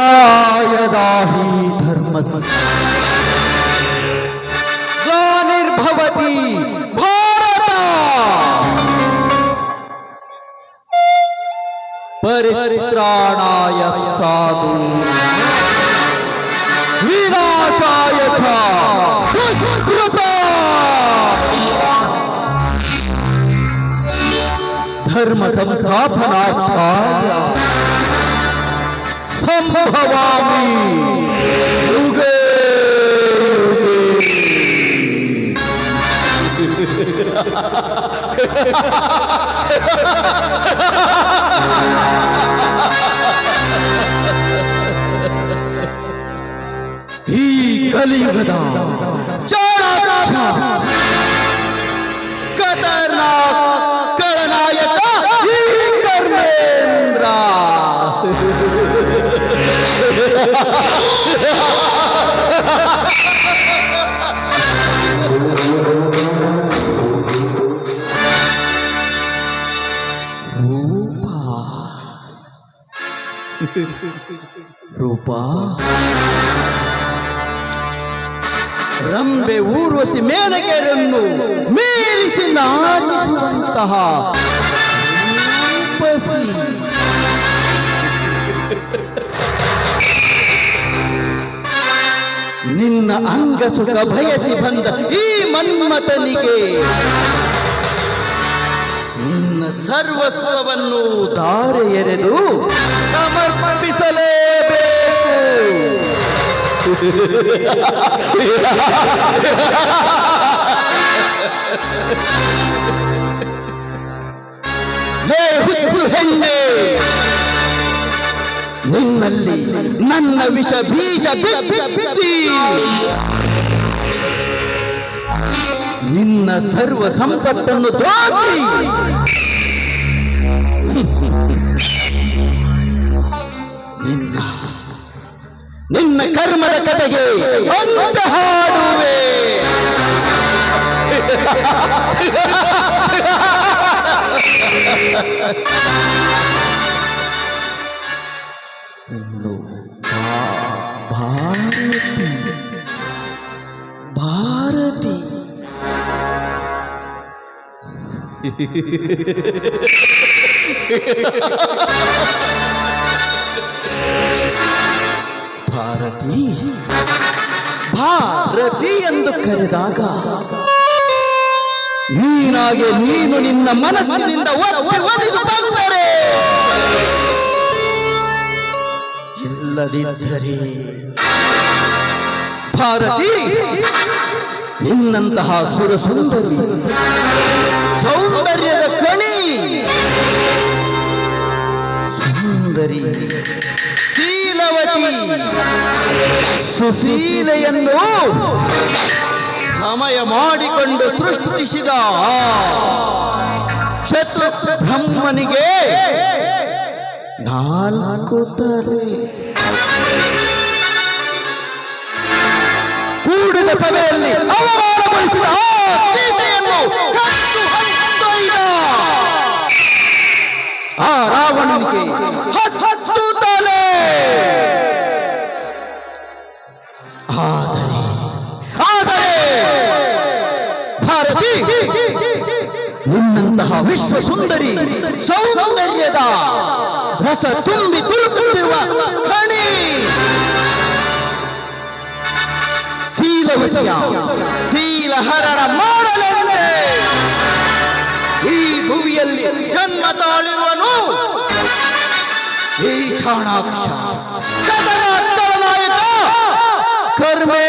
यदा ही निर्भवती भारत। परित्राणाय साधु। विनाशाय धर्म संस्थापनार्थाय সম্ভবামি ही गली बदा चारा कदरनाक ರೂಪ. ರಂಬೆ ಊರ್ವಶಿ ಮೇನಕೆರನ್ನು ಮೀರಿಸಿ ನಾಚಿಸುವಂತಹ ನಿನ್ನ ಅಂಗ ಸುಖ ಬಯಸಿ ಬಂದ ಈ ಮನ್ಮಥನಿಗೆ ನಿನ್ನ ಸರ್ವಸ್ವವನ್ನು ದಾರೆ ಎರೆದು ಸಮರ್ಪಿಸಲೇಬೇಕು. ಹುಚ್ಚು ಹೆಣ್ಣೆ! ನಿನ್ನಲ್ಲಿ ನನ್ನ ವಿಷ ಬೀಜ ಬಿತ್ತಿ ನಿನ್ನ ಸರ್ವ ಸಂಪತ್ತನ್ನು ದೋಚಿ ನಿನ್ನ ನಿನ್ನ ಕರ್ಮದ ಕತೆಗೆ ಅಂತ ಹಾಡುವೆ. ಭಾರತಿ. ಭಾರತಿ. ಭಾರತಿ ಭಾರತಿ ಎಂದು ಕರೆದಾಗ ನೀನಾಗೆ ನೀನು ನಿನ್ನ ಮನಸ್ಸಿನಿಂದ ಇಲ್ಲದಿದ್ದರೆ ಭಾರತಿ. ನಿನ್ನಂತಹ ಸುರ ಸುಂದರಿ ಸೌಂದರ್ಯದ ಕಣಿ. ಸುಂದರಿ, ಶೀಲವತಿ. ಸುಶೀಲೆಯನ್ನು ಸಮಯ ಮಾಡಿಕೊಂಡು ಸೃಷ್ಟಿಸಿದ ಆ ಚತುರ್ ಬ್ರಹ್ಮನಿಗೆ ನಾಲ್ಕು ತಲೆ. ಕೂಡಿದ ಸಭೆಯಲ್ಲಿ ಅವಮಾನಗೊಳಿಸಿದ ಆ ಸೀತೆಯನ್ನು ಆ ರಾವಣನಿಗೆ ಹತ್ತು ತಲೆ. ಆದರೆ ಆದರೆ ಭಾರತಿ ನಿನ್ನಂತಹ ವಿಶ್ವ ಸುಂದರಿ ಸೌಂದರ್ಯದ ರಸ ತುಂಬಿ ತುಳುಕುತ್ತಿರುವ ಖಣಿ ಶೀಲವತಿಯ ಶೀಲಹರಣ ಮಾಡಲೆಂದೇ ಈ ಭುವಿಯಲ್ಲಿ ಜನ್ಮ ತಾಳಿರುವನು ಈ ಚಾಣಾಕ್ಷ ಕದನ ನಾಯಕ ಕರ್ಮೇಂದ್ರನಿಗೆ